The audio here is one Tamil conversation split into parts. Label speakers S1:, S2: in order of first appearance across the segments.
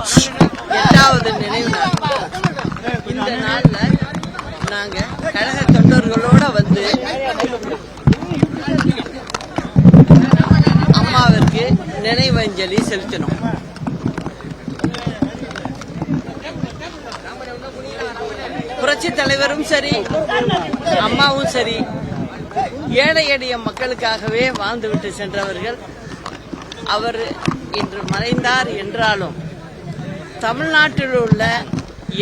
S1: எட்டாவது நினைவு நாள் இந்த நாள்ல நாங்க கழக தொண்டர்களோட வந்து அம்மாவிற்கு நினைவஞ்சலி செலுத்தினோம் புரட்சி தலைவரும் சரி அம்மாவும் சரி ஏழை எளிய மக்களுக்காகவே வாழ்ந்துவிட்டு சென்றவர்கள். அவர் இன்று மறைந்தார் என்றாலும் தமிழ்நாட்டில் உள்ள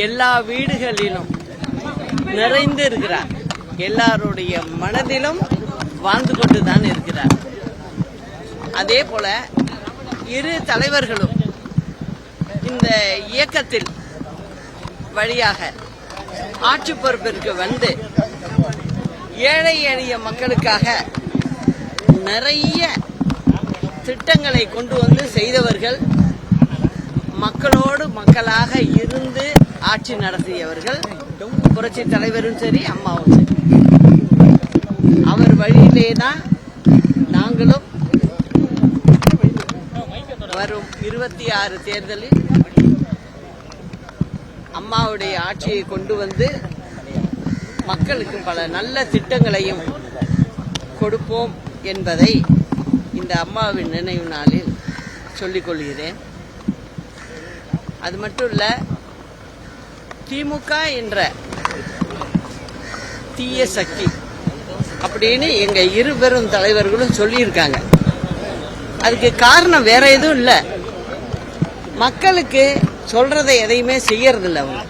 S1: எல்லா வீடுகளிலும் நிறைந்து இருக்கிறார். எல்லாருடைய மனதிலும் வாழ்ந்து கொண்டு தான் இருக்கிறார். அதே போல இரு தலைவர்களும் இந்த இயக்கத்தில் வழியாக ஆட்சி பொறுப்பிற்கு வந்து ஏழை எளிய மக்களுக்காக நிறைய திட்டங்களை கொண்டு வந்து செய்தவர்கள் மக்களோடு மக்களாக இருந்து ஆட்சி நடத்தியவர்கள் புரட்சி தலைவரும் சரி அம்மாவும் சரி. அவர் வழியிலே தான் நாங்களும் வரும். இருபத்தி ஆறு தேர்தலில் அம்மாவுடைய ஆட்சியை கொண்டு வந்து மக்களுக்கு பல நல்ல திட்டங்களையும் கொடுப்போம் என்பதை இந்த அம்மாவின் நினைவு நாளில் சொல்லிக் கொள்கிறேன். அது மட்டும் இல்ல திமுக என்ற தீய சக்தி அப்படின்னு எங்க இரு பெரும் தலைவர்களும் சொல்லியிருக்காங்க. அதுக்கு காரணம் வேற எதுவும் இல்லை. மக்களுக்கு சொல்றதை எதையுமே செய்யறதில்ல அவங்க.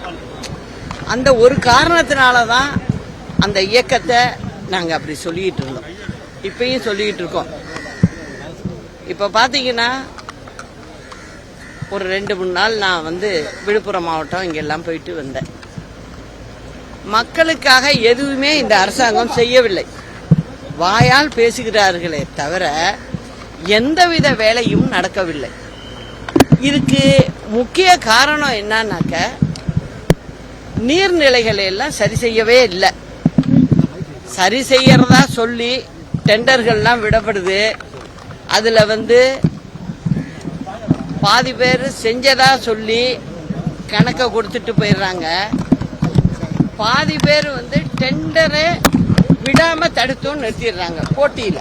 S1: அந்த ஒரு காரணத்தினால தான் அந்த இயக்கத்தை நாங்கள் அப்படி சொல்லிக்கிட்டு இருந்தோம். இப்பயும் சொல்லிக்கிட்டு இருக்கோம். இப்போ பார்த்தீங்கன்னா ஒரு ரெண்டு மூணு நாள் நான் வந்து விழுப்புரம் மாவட்டம் இங்கெல்லாம் போயிட்டு வந்தேன். மக்களுக்காக எதுவுமே இந்த அரசாங்கம் செய்யவில்லை. வாயால் பேசுகிறார்களே தவிர எந்தவித வேலையும் நடக்கவில்லை. இதுக்கு முக்கிய காரணம் என்னன்னாக்க நீர்நிலைகளை எல்லாம் சரி செய்யவே இல்லை. சரி செய்யறதா சொல்லி டெண்டர்கள்லாம் விடப்படுது. அதுல வந்து பாதி பேர் செஞ்சதா சொல்லி கணக்கை கொடுத்துட்டு போயிடுறாங்க. பாதி பேர் வந்து டெண்டரை விடாம தடுத்தும் நிறுத்திடுறாங்க போட்டியில.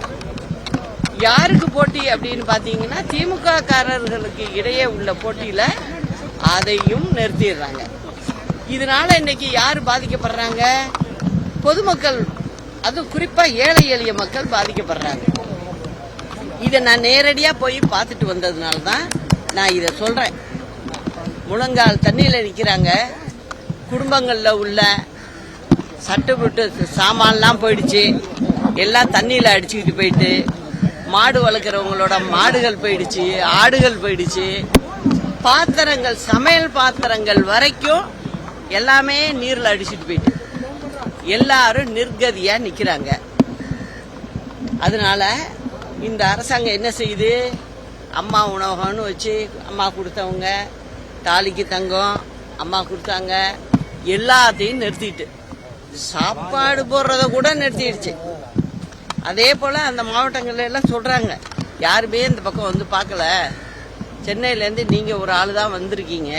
S1: யாருக்கு போட்டி அப்படின்னு பாத்தீங்கன்னா திமுக காரர்களுக்கு இடையே உள்ள போட்டியில அதையும் நிறுத்திடுறாங்க. இதனால இன்னைக்கு யார் பாதிக்கப்படுறாங்க? பொதுமக்கள் அதுவும் குறிப்பா ஏழை எளிய மக்கள் பாதிக்கப்படுறாங்க. இதை நான் நேரடியா போய் பார்த்துட்டு வந்ததுனால தான் நான் இதை சொல்கிறேன் முழங்கால் தண்ணியில் நிற்கிறாங்க குடும்பங்களில் உள்ள சட்டுப்பட்டு சாமான்லாம் போயிடுச்சு. எல்லாம் தண்ணியில் அடிச்சுக்கிட்டு போயிட்டு மாடு வளர்க்குறவங்களோட மாடுகள் போயிடுச்சு ஆடுகள் போயிடுச்சு. பாத்திரங்கள் சமையல் பாத்திரங்கள் வரைக்கும் எல்லாமே நீரில் அடிச்சுட்டு போயிட்டு. எல்லாரும் நிர்கதியாக நிற்கிறாங்க அதனால இந்த அரசாங்கம் என்ன செய்யுது? அம்மா உணவகம்னு வச்சு அம்மா கொடுத்தவங்க தாலிக்கு தங்கம் அம்மா கொடுத்தாங்க எல்லாத்தையும் நிறுத்திட்டு. சாப்பாடு போடுறத கூட நிறுத்திடுச்சு. அதே போல அந்த மாவட்டங்கள்ல எல்லாம் சொல்றாங்க. யாருமே இந்த பக்கம் வந்து பார்க்கல. சென்னையில இருந்து நீங்க ஒரு ஆள் தான் வந்திருக்கீங்க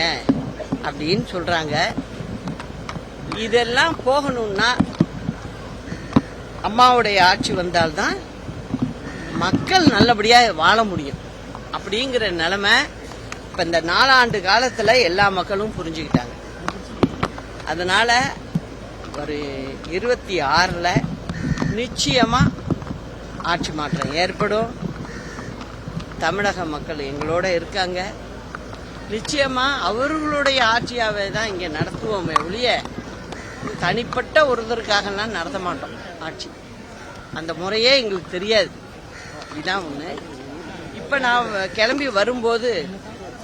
S1: அப்படின்னு சொல்றாங்க. இதெல்லாம் போகணும்னா அம்மாவுடைய ஆட்சி வந்தால்தான் மக்கள் நல்லபடியா வாழ முடியும். அப்படிங்கிற நிலைமை இப்ப இந்த நாலாண்டு காலத்துல எல்லா மக்களும் புரிஞ்சுக்கிட்டாங்க. அதனால ஒரு இருபத்தி ஆறுல நிச்சயமா ஆட்சி மாற்றம் ஏற்படும். தமிழக மக்கள் எங்களோட இருக்காங்க. நிச்சயமா அவர்களுடைய ஆட்சியாவே தான் இங்க நடத்துவோமே ஒழிய தனிப்பட்ட ஒருத்தருக்காகலாம் நடத்த மாட்டோம் ஆட்சி. அந்த முறையே எங்களுக்கு தெரியாது. இதுதான் ஒண்ணு. இப்போ நான் கிளம்பி வரும்போது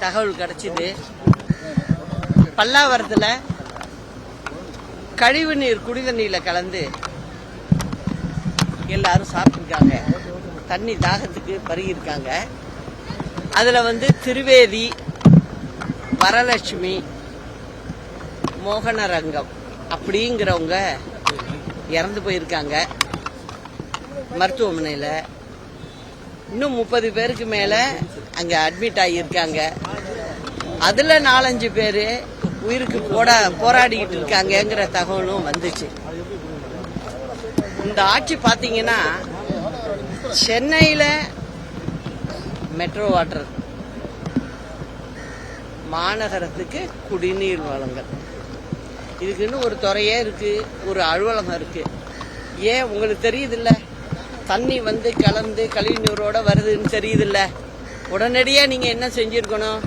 S1: தகவல் கிடைச்சிது. பல்லாவரத்தில் கழிவு நீர் குடித நீரில் கலந்து எல்லாரும் சாப்பிட்டுருக்காங்க. தண்ணி தாகத்துக்கு பருகியிருக்காங்க. அதில் வந்து திருவேதி வரலட்சுமி மோகனரங்கம் அப்படிங்கிறவங்க இறந்து போயிருக்காங்க. மருத்துவமனையில் இன்னும் முப்பது பேருக்கு மேலே அங்கே அட்மிட் ஆகியிருக்காங்க. அதுல நாலஞ்சு பேரு உயிருக்கு போட போராடிக்கிட்டு இருக்காங்கங்கிற தகவலும் வந்துச்சு. இந்த ஆட்சி பாத்தீங்கன்னா சென்னையில மெட்ரோ வாட்டர் மாநகரத்துக்கு குடிநீர் வழங்கல். இதுக்குன்னு ஒரு துறையே இருக்கு ஒரு அலுவலகம் இருக்கு. ஏன் உங்களுக்கு தெரியுதுல்ல? தண்ணி வந்து கலந்து கழிவுநீரோட வருதுன்னு தெரியுதுல்ல. உடனடியாக நீங்கள் என்ன செஞ்சுருக்கணும்?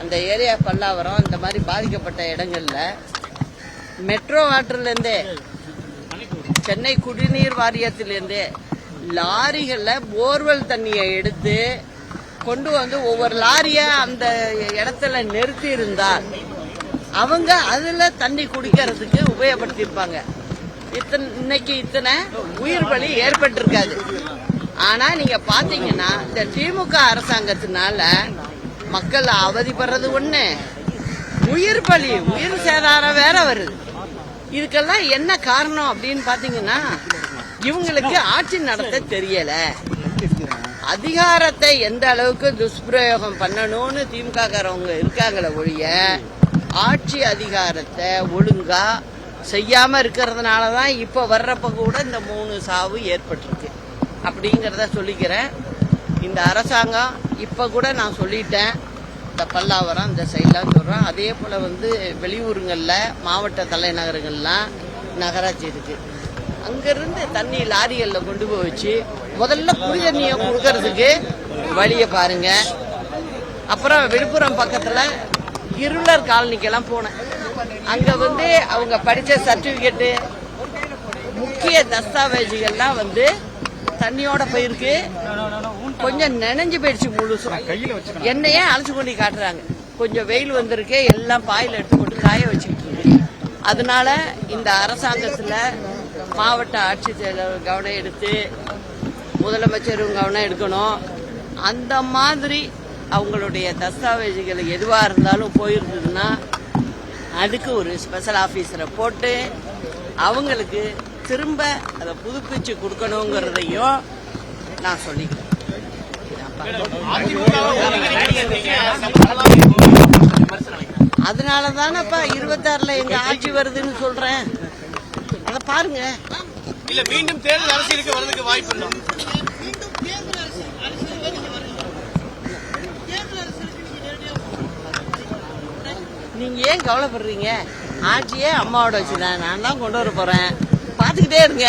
S1: அந்த ஏரியா பல்லாவரம் இந்த மாதிரி பாதிக்கப்பட்ட இடங்களில் மெட்ரோ வாட்டர்லேருந்தே சென்னை குடிநீர் வாரியத்திலேருந்தே லாரிகளில் போர்வெல் தண்ணியை எடுத்து கொண்டு வந்து ஒவ்வொரு லாரியை அந்த இடத்துல நிறுத்தி இருந்தால் அவங்க அதில் தண்ணி குடிக்கிறதுக்கு உபயோகப்படுத்தியிருப்பாங்க. இத்தனை இன்னைக்கு இத்தனை உயிர் பலி ஏற்பட்டிருக்காது. ஆனா நீங்க பாத்தீங்கன்னா இந்த திமுக அரசாங்கத்தினால மக்கள் அவதிப்படுறது ஒண்ணு. உயிர் பலி உயிர் சேதாரம் வேற வருது. இதுக்கெல்லாம் என்ன காரணம் அப்படின்னு பாத்தீங்கன்னா இவங்களுக்கு ஆட்சி நடத்த தெரியல. அதிகாரத்தை எந்த அளவுக்கு துஷ்பிரயோகம் பண்ணணும்னு திமுக காரவங்க இருக்காங்களே ஒழிய ஆட்சி அதிகாரத்தை ஒழுங்கா செய்யாமல் இருக்கிறதுனால தான் இப்போ வர்றப்ப கூட இந்த மூணு சாவு ஏற்பட்டிருக்கு. அப்படிங்கிறத சொல்லிக்கிறேன். இந்த அரசாங்கம் இப்போ கூட நான் சொல்லிட்டேன். இந்த பல்லாவரம் இந்த சைட்லாம் சொல்கிறேன் அதே போல் வந்து வெளியூருங்களில் மாவட்ட தலைநகரங்கள்லாம் நகராட்சி இருக்கு. அங்கேருந்து தண்ணி லாரிகளில் கொண்டு போய் வச்சு முதல்ல குடி தண்ணியை கொடுக்கறதுக்கு வழியை பாருங்க. அப்புறம் விழுப்புரம் பக்கத்தில் இருளர் காலனிக்கெல்லாம் போனேன். அங்க வந்து அவங்க படிச்ச சர்டிபிகேட்டு முக்கிய தஸ்தாவேஜுகள்லாம் வந்து தண்ணியோட போயிருக்கு. கொஞ்சம் நனைஞ்சு போயிடுச்சு முழுசும். என்னையே அழைச்சு கொண்டு காட்டுறாங்க. கொஞ்சம் வெயில் வந்திருக்கு எல்லாம் பாயில் எடுத்து போட்டு காய வச்சுக்கிட்டு இருக்கு. அதனால இந்த அரசாங்கத்துல மாவட்ட ஆட்சித்தலைவர் கவனம் எடுத்து முதலமைச்சரும் கவனம் எடுக்கணும். அந்த மாதிரி அவங்களுடைய தஸ்தாவேஜுகள் எதுவாக இருந்தாலும் போயிருந்ததுன்னா அதுக்கு ஒரு ஸ்பெஷல் ஆஃபீஸரை போட்டு அவங்களுக்கு திரும்ப அதை புதுப்பிச்சு கொடுக்கணுங்கிறதையும் நான் சொல்லிக்கிறேன். அதனால தானப்பா இருபத்தாறுல எங்க ஆட்சி வருதுன்னு சொல்றேன். அதை பாருங்க.
S2: இல்ல மீண்டும் தேர்தல் அரசியலுக்கு வரதுக்கு வாய்ப்பு இல்லை.
S1: நீங்க ஏன் கவலைப்படுறீங்க? ஆட்சியே அம்மாவோட வச்சுதான். நான் தான் கொண்டு வர போறேன். பாத்துக்கிட்டே இருங்க.